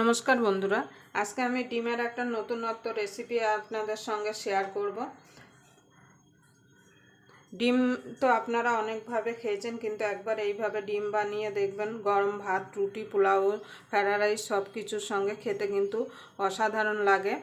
নমস্কার বন্ধুরা, আজকে আমি ডিমের একটা নতুনত্ব রেসিপি আপনাদের সঙ্গে শেয়ার করব। ডিম তো আপনারা অনেকভাবে খেয়েছেন, কিন্তু একবার এইভাবে ডিম বানিয়ে দেখবেন, গরম ভাত, রুটি, পোলাও ফ্রাইড রাইস সব কিছুর সঙ্গে খেতে কিন্তু অসাধারণ লাগে।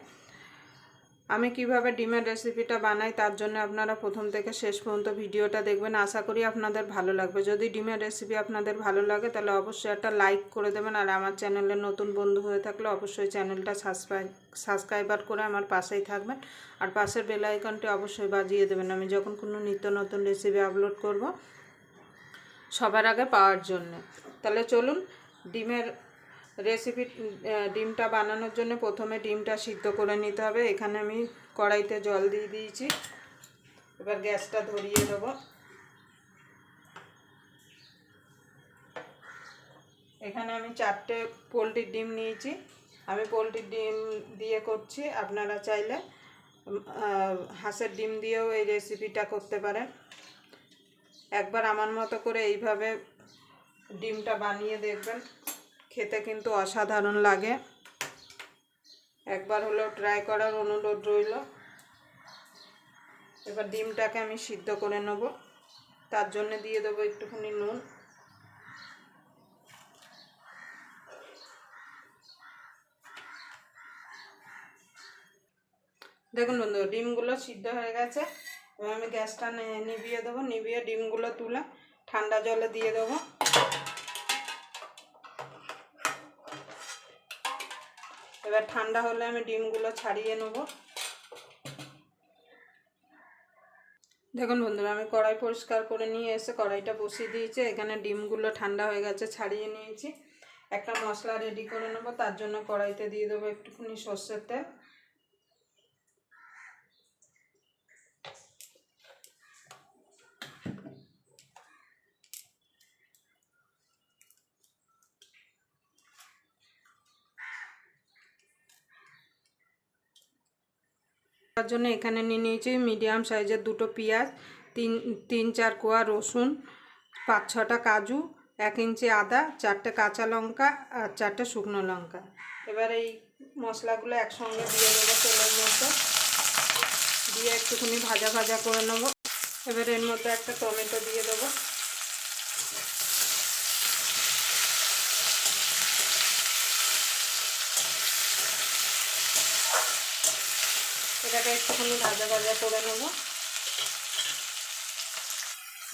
আমি কীভাবে ডিমের রেসিপিটা বানাই তার জন্য আপনারা প্রথম থেকে শেষ পর্যন্ত ভিডিওটা দেখবেন। আশা করি আপনাদের ভালো লাগবে। যদি ডিমের রেসিপি আপনাদের ভালো লাগে, তাহলে অবশ্যই একটা লাইক করে দেবেন। আর আমার চ্যানেলে নতুন বন্ধু হয়ে থাকলে অবশ্যই চ্যানেলটা সাবস্ক্রাইব সাবস্ক্রাইবার করে আমার পাশেই থাকবেন। আর পাশের বেল আইকনটি অবশ্যই বাজিয়ে দেবেন। আমি যখন কোনো নিত্য নতুন রেসিপি আপলোড করব সবার আগে পাওয়ার জন্য। তাহলে চলুন ডিমের রেসিপি ডিমটা বানানোর জন্য প্রথমে ডিমটা সিদ্ধ করে নিতে হবে। এখানে আমি কড়াইতে জল দিয়ে দিয়েছি। এবার গ্যাসটা ধরিয়ে দেবো। এখানে আমি চারটে পোলট্রির ডিম নিয়েছি। আমি পোলট্রির ডিম দিয়ে করছি। আপনারা চাইলে হাঁসের ডিম দিয়েও এই রেসিপিটা করতে পারেন। একবার আমার মতো করে এইভাবে ডিমটা বানিয়ে দেখবেন। খেতে কিন্তু অসাধারণ লাগে। একবার হলেও ট্রাই করার অনুরোধ রইল। এবার ডিমটাকে আমি সিদ্ধ করে নেব। তার জন্য দিয়ে দেবো একটুখানি নুন। দেখুন বন্ধু ডিমগুলো সিদ্ধ হয়ে গেছে। এবার আমি গ্যাসটা নিভিয়ে দেবো, নিভিয়ে ডিমগুলো তুলে ঠান্ডা জলে দিয়ে দেবো। এবার ঠান্ডা হলে আমি ডিমগুলো ছাড়িয়ে নেব। দেখুন বন্ধুরা, আমি কড়াই পরিষ্কার করে নিয়ে এসে কড়াইটা বসিয়ে দিয়েছি। এখানে ডিমগুলো ঠান্ডা হয়ে গেছে, ছাড়িয়ে নিয়েছি। একটা মশলা রেডি করে নেব, তার জন্য কড়াইতে দিয়ে দেবো একটুখানি সর্ষের তেল। তার জন্য এখানে নিয়ে নিয়েছি মিডিয়াম সাইজের দুটো পেঁয়াজ, তিন তিন, চার কোয়া রসুন, পাঁচ, ছটা কাজু, এক ইঞ্চি আদা, চারটে কাঁচা লঙ্কা আর চারটে শুকনো লঙ্কা। এবার এই মশলাগুলো একসঙ্গে দিয়ে দেবো তেলের মধ্যে। দিয়ে একটুখানি ভাজা ভাজা করে নেব। এবার এর মধ্যে একটা টমেটো দিয়ে দেবো। এটাকে একটুখানি ভাজা ভাজা করে নেব।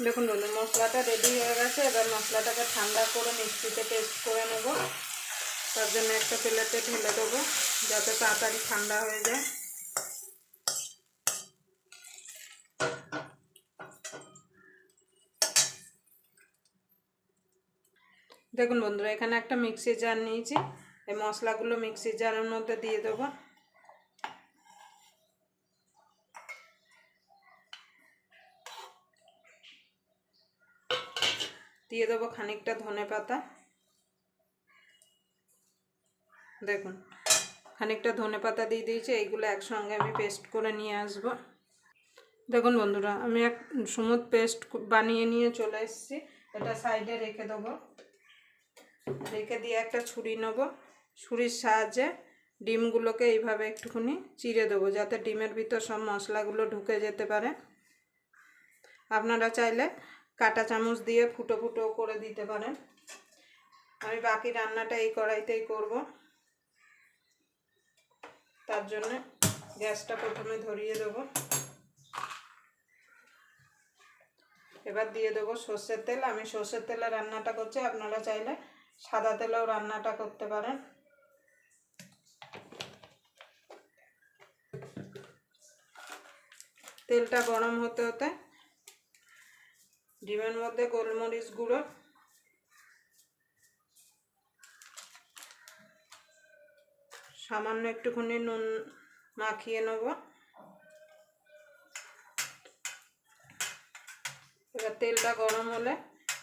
দেখুন বন্ধু মশলাটা রেডি হয়ে গেছে। এবার মশলাটাকে ঠান্ডা করে মিক্সিতে পেস্ট করে নেব। তার জন্য একটা প্লেটে ঢেলে দেবো, যাতে তাড়াতাড়ি ঠান্ডা হয়ে যায়। দেখুন বন্ধুরা, এখানে একটা মিক্সি জার নিয়েছি। এই মশলাগুলো মিক্সি জারের মধ্যে দিয়ে দেবো। দিয়ে দেবো খানিকটা ধনে পাতা। দেখুন, খানিকটা ধনে পাতা দিয়ে দিয়েছি, এইগুলো একসঙ্গে আমি পেস্ট করে নিয়ে আসব। দেখুন বন্ধুরা, আমি এক সমুদ পেস্ট বানিয়ে নিয়ে চলে এসেছি, এটা সাইডে রেখে দেবো। রেখে দিয়ে একটা ছুরি নেব, ছুরির সাহায্যে ডিমগুলোকে এইভাবে একটুখানি চিড়ে দেবো, যাতে ডিমের ভিতর সব মশলাগুলো ঢুকে যেতে পারে। আপনারা চাইলে কাটা চামচ দিয়ে ফুটো ফুটো করে দিতে পারেন। আমি বাকি রান্নাটা এই কড়াইতেই করব। তার জন্য গ্যাসটা প্রথমে ধরিয়ে দেব। এবার দিয়ে দেবো সর্ষের তেল। আমি সর্ষের তেলে রান্নাটা করছি। আপনারা চাইলে সাদা তেলেও রান্নাটা করতে পারেন। তেলটা গরম হতে হতে ডিমের মধ্যে গোলমরিচ গুঁড়ো। সামান্য একটুখানি নুন মাখিয়ে নেব। এবার তেলটা গরম হলে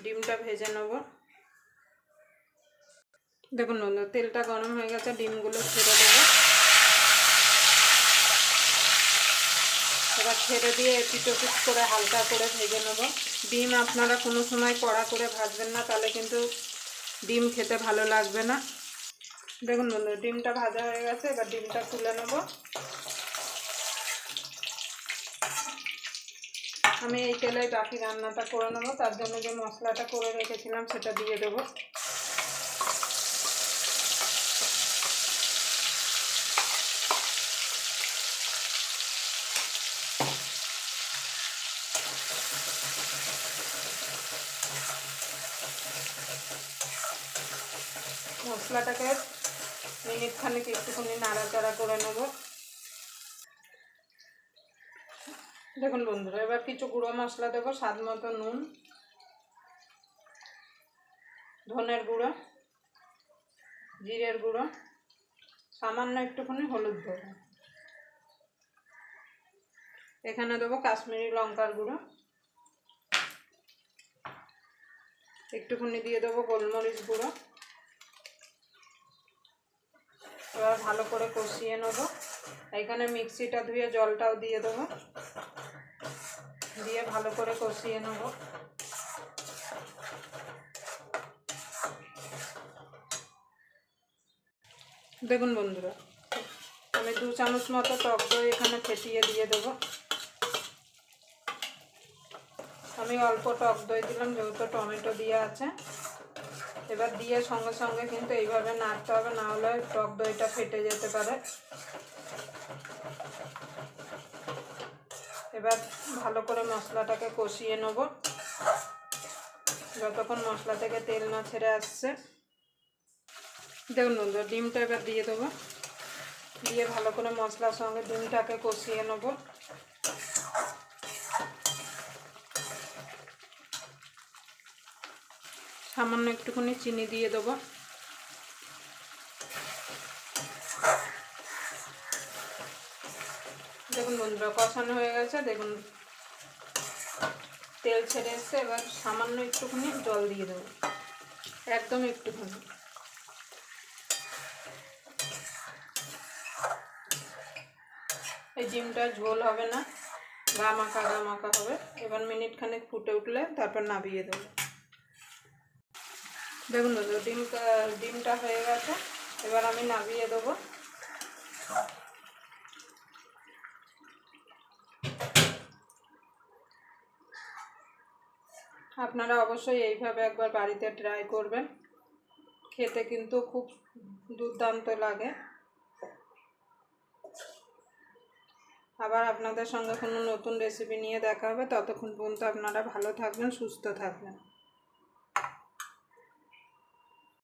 ডিমটা ভেজে নেব। দেখুন তেলটা গরম হয়ে গেছে, ডিমগুলো ছেড়ে দেবো। এবার ছেড়ে দিয়ে এপিট ওপিট করে হালকা করে ভেজে নেব। ডিম আপনারা কোনো সময় কড়া করে ভাজবেন না, তাহলে কিন্তু ডিম খেতে ভালো লাগবে না। দেখুন বন্ধু, ডিমটা ভাজা হয়ে গেছে, এবার ডিমটা তুলে নেব। আমি এই তেলে বাকি রান্নাটা করে নেব, তার জন্য যে মশলাটা করে রেখেছিলাম সেটা দিয়ে দেবো। মশলাটাকে মিনিট খানিক একটুখানি নাড়াচাড়া করে নেব। দেখুন বন্ধুরা, এবার কিছু গুঁড়ো মশলা দেবো, স্বাদ মতো নুন, ধনের গুঁড়ো, জিরের গুঁড়ো, সামান্য একটুখানি হলুদ দেবো এখানে দেবো কাশ্মীরি লঙ্কার গুঁড়ো। একটুখানি দিয়ে দেবো গোলমরিচ গুঁড়ো এবার ভালো করে কষিয়ে নেব। এখানে মিক্সিটা ধুয়ে জলটাও দিয়ে দেবো। দিয়ে ভালো করে কষিয়ে নেব। দেখুন বন্ধুরা, আমি দু চামচ মতো টক দই এখানে ফেটিয়ে দিয়ে দেবো। আমি অল্প টক দই দিলাম, যেহেতু টমেটো দিয়ে আছে। এবার দিয়ে সঙ্গে সঙ্গে কিন্তু এইভাবে নাড়তে হবে, না হলে টক দইটা ফেটে যেতে পারে। এবার ভালো করে মশলাটাকে কষিয়ে নেব। যতক্ষণ মশলা থেকে তেল না ছেড়ে আসছে, দেখুন বন্ধু ডিমটা এবার দিয়ে দেবো। দিয়ে ভালো করে মশলার সঙ্গে ডিমটাকে কষিয়ে নেব। সামান্য একটুখানি চিনি দিয়ে দেবো। দেখুন বন্ধুরা, কষানো হয়ে গেছে। দেখুন, তেল ছেড়ে এসছে। এবার সামান্য একটুখানি জল দিয়ে দেবো। একদম একটুখানি। এই ডিমটা ঝোল হবে না। গা মাখা গা মাখা হবে। এবার মিনিট খানেক ফুটে উঠলে তারপর নাবিয়ে দেবো। দেখুন দাদা ডিম ডিমটা হয়ে গেছে, এবার আমি নামিয়ে দেবো। আপনারা অবশ্যই এইভাবে একবার বাড়িতে ট্রাই করবেন। খেতে কিন্তু খুব দুর্দান্ত লাগে। আবার আপনাদের সঙ্গে কোনো নতুন রেসিপি নিয়ে দেখা হবে, ততক্ষণ পর্যন্ত আপনারা ভালো থাকবেন, সুস্থ থাকবেন।